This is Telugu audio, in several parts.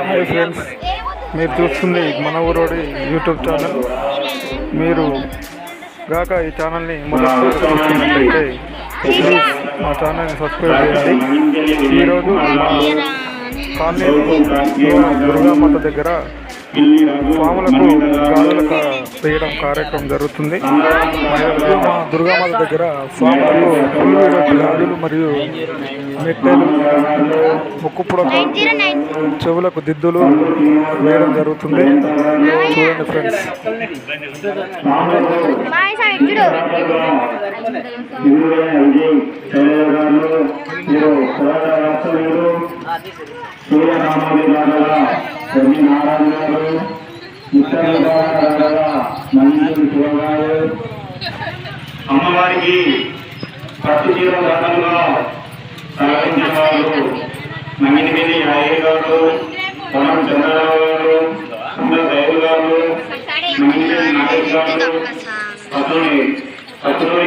హాయ్ ఫ్రెండ్స్ మీరు చూస్తుంది మన ఊరోడి యూట్యూబ్ ఛానల్ మీరు గాక ఈ ఛానల్ని మొదటి చూస్తున్నట్లయితే ప్లీజ్ మా ఛానల్ని సబ్స్క్రైబ్ చేయండి. ఈరోజు మా కాలనీలో దుర్గామాత దగ్గర స్వాములకు గాలుల వేయడం కార్యక్రమం జరుగుతుంది. మా దుర్గామాత దగ్గర స్వాములకు పుల్లు గాజులు మరియు మెట్టెలు ముక్కు పుడక చెవులకు దిద్దులు వేయడం జరుగుతుంది. చూడండి ఫ్రెండ్స్. బాయ్ సార్ చూడు అమ్మవారికి పట్టు చీర దాతలుగా సహకరించిన వారు మంగినిమిది అయ్య గారు పొలం చంద్రరావు గారు సుందర దైవ గారు మంగినిమిది నాగేష్ గారు పత్రుని పత్రుని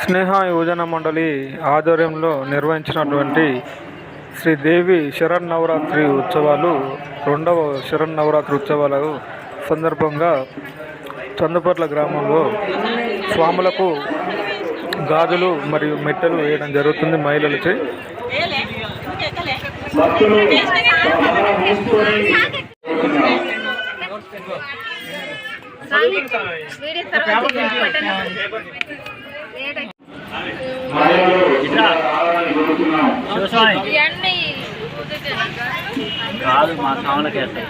స్నేహ యువజన మండలి ఆధ్వర్యంలో నిర్వహించినటువంటి శ్రీదేవి శరణ్ నవరాత్రి ఉత్సవాలు రెండవ శరణ్ నవరాత్రి ఉత్సవాల సందర్భంగా చందుపట్ల గ్రామంలో స్వాములకు గాజులు మరియు మెట్టెలు వేయడం జరుగుతుంది మహిళలచే ఇవన్నీ కాదు మా సాములకి వేస్తాయి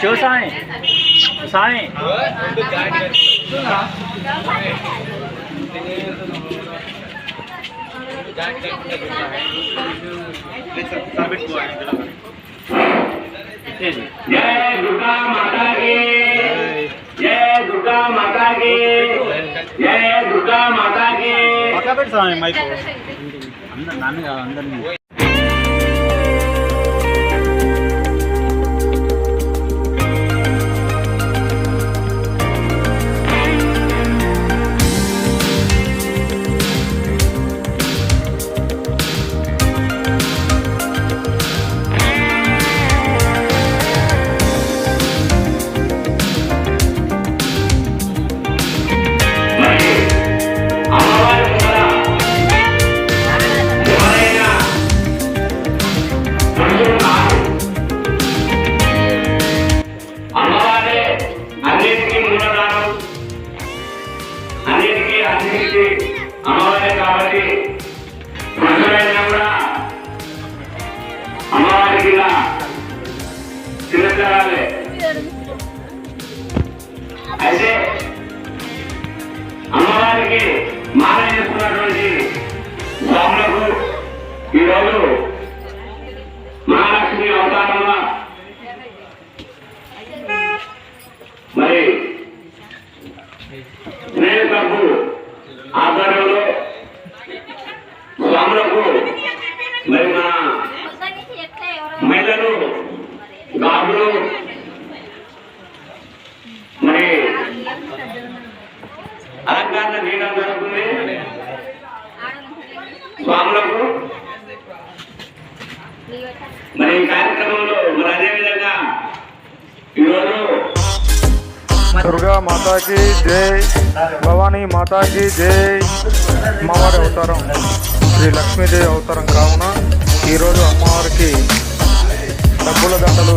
శివస్వామి స్వామి జయ దుర్గా మాతా की జయ దుర్గా మాతా की జయ దుర్గా మాతా की పక్క పెట్టి స్వామి మైక్ అందరు నన్ను కాదు అందరినీ గాజులు మరి అలంకారణ చేయడం జరుగుతుంది స్వాములకు మరి ఈ కార్యక్రమంలో మరి అదేవిధంగా ఈరోజు దుర్గా మాతాకి జై భవానీ మాతాకి జై. అమ్మవారి అవతారం శ్రీ లక్ష్మీదేవి అవతారం కావున ఈరోజు అమ్మవారికి డబ్బుల దండలు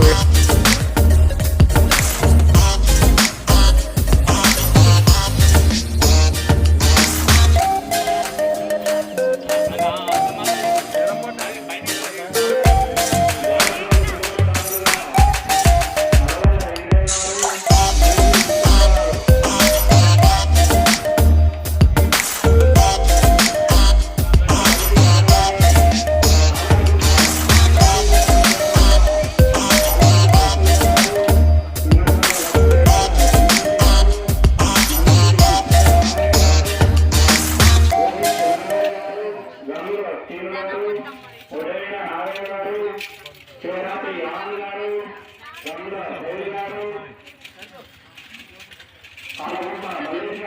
మహేష్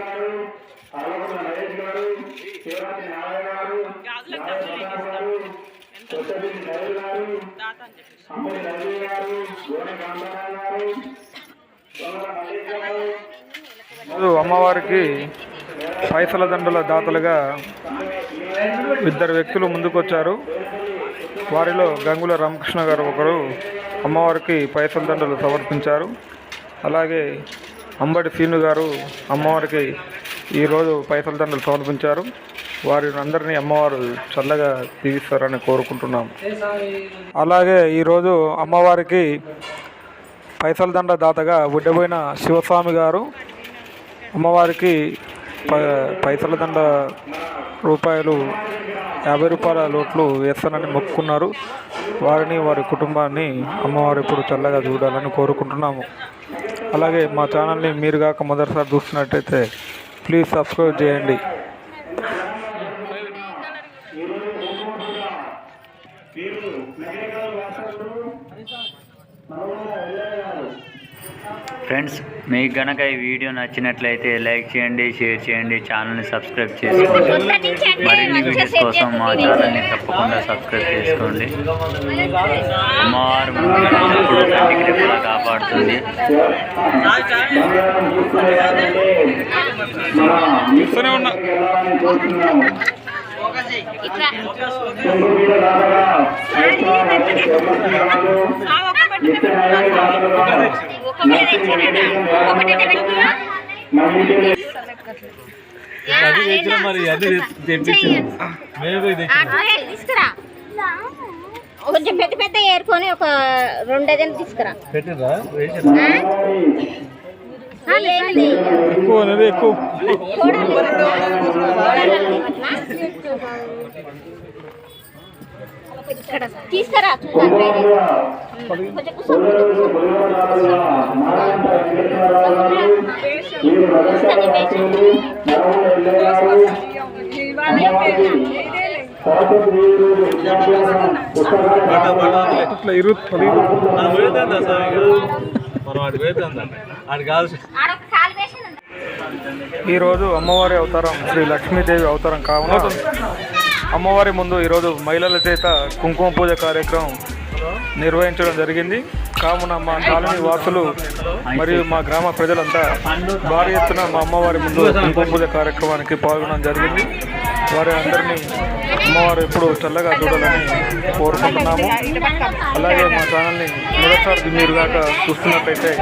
గారు అరవకుల నరేష్ గారు శివరాత్రి నారాయణ గారు గారు కొత్తపల్లి నరేష్ గారు అమ్మడి నరేష్ గారు గోనె కాంతారావు గారు గారు అమ్మవారికి పైసల దండల దాతలుగా ఇద్దరు వ్యక్తులు ముందుకొచ్చారు. వారిలో గంగుల రామకృష్ణ గారు ఒకరు అమ్మవారికి పైసల దండలు సమర్పించారు. అలాగే అంబటి సీను గారు అమ్మవారికి ఈరోజు పైసల దండలు సమర్పించారు. వారిని అందరినీ అమ్మవారు చల్లగా దీవిస్తారని కోరుకుంటున్నాం. అలాగే ఈరోజు అమ్మవారికి పైసల దండ దాతగా బుడ్డబోయిన శివస్వామి గారు అమ్మవారికి ప పైసల దండ రూపాయలు యాభై రూపాయల లోట్లు వేస్తానని మొక్కుకున్నారు. వారిని వారి కుటుంబాన్ని అమ్మవారు ఇప్పుడు చల్లగా చూడాలని కోరుకుంటున్నాము. అలాగే మా ఛానల్ని మీరు కాక మొదటిసారి చూస్తున్నట్టయితే ప్లీజ్ సబ్స్క్రైబ్ చేయండి. ఫ్రెండ్స్ మీకు గనక ఈ వీడియో నచ్చినట్లయితే లైక్ చేయండి షేర్ చేయండి ఛానల్ని సబ్స్క్రైబ్ చేసుకోండి. మరిన్ని వీడియోస్ కోసం మా ఛానల్ని తప్పకుండా సబ్స్క్రైబ్ చేసుకోండి. అమ్మవారు ఎప్పుడు కంటికి కాపాడుతుంది. ఇట్లా. అది తెచ్చిన మరి అది తెప్పించిన మేము తీసుకురా కొంచెం పెద్ద పెద్ద ఏరుకొని ఒక రెండు డజన్లు తీసుకురా పెట్టిరా ఎక్కువ. ఎక్కువ ఇక్కడ తీసుకురా చూద్దాం ట్రై చేయి. కొంచెం కూర్చో. రోజు. ఈరోజు అమ్మవారి అవతారం శ్రీ లక్ష్మీదేవి అవతారం కావున అమ్మవారి ముందు ఈరోజు మహిళల చేత కుంకుమ పూజ కార్యక్రమం నిర్వహించడం జరిగింది. కావున మా కాలనీ వాసులు మరియు మా గ్రామ ప్రజలంతా భారీ ఎత్తున మా అమ్మవారి ముందు కుంకుమ పూజ కార్యక్రమానికి పాల్గొనడం జరిగింది. వారి అందరినీ అమ్మవారు ఎప్పుడు చల్లగా చూడాలని కోరుకుంటున్నాము. అలాగే మా ఛానల్ని మొదటిసారి మీరు కాక చూస్తున్నట్టయితే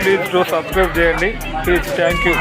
ప్లీజ్ డూ సబ్స్క్రైబ్ చేయండి. Please thank you.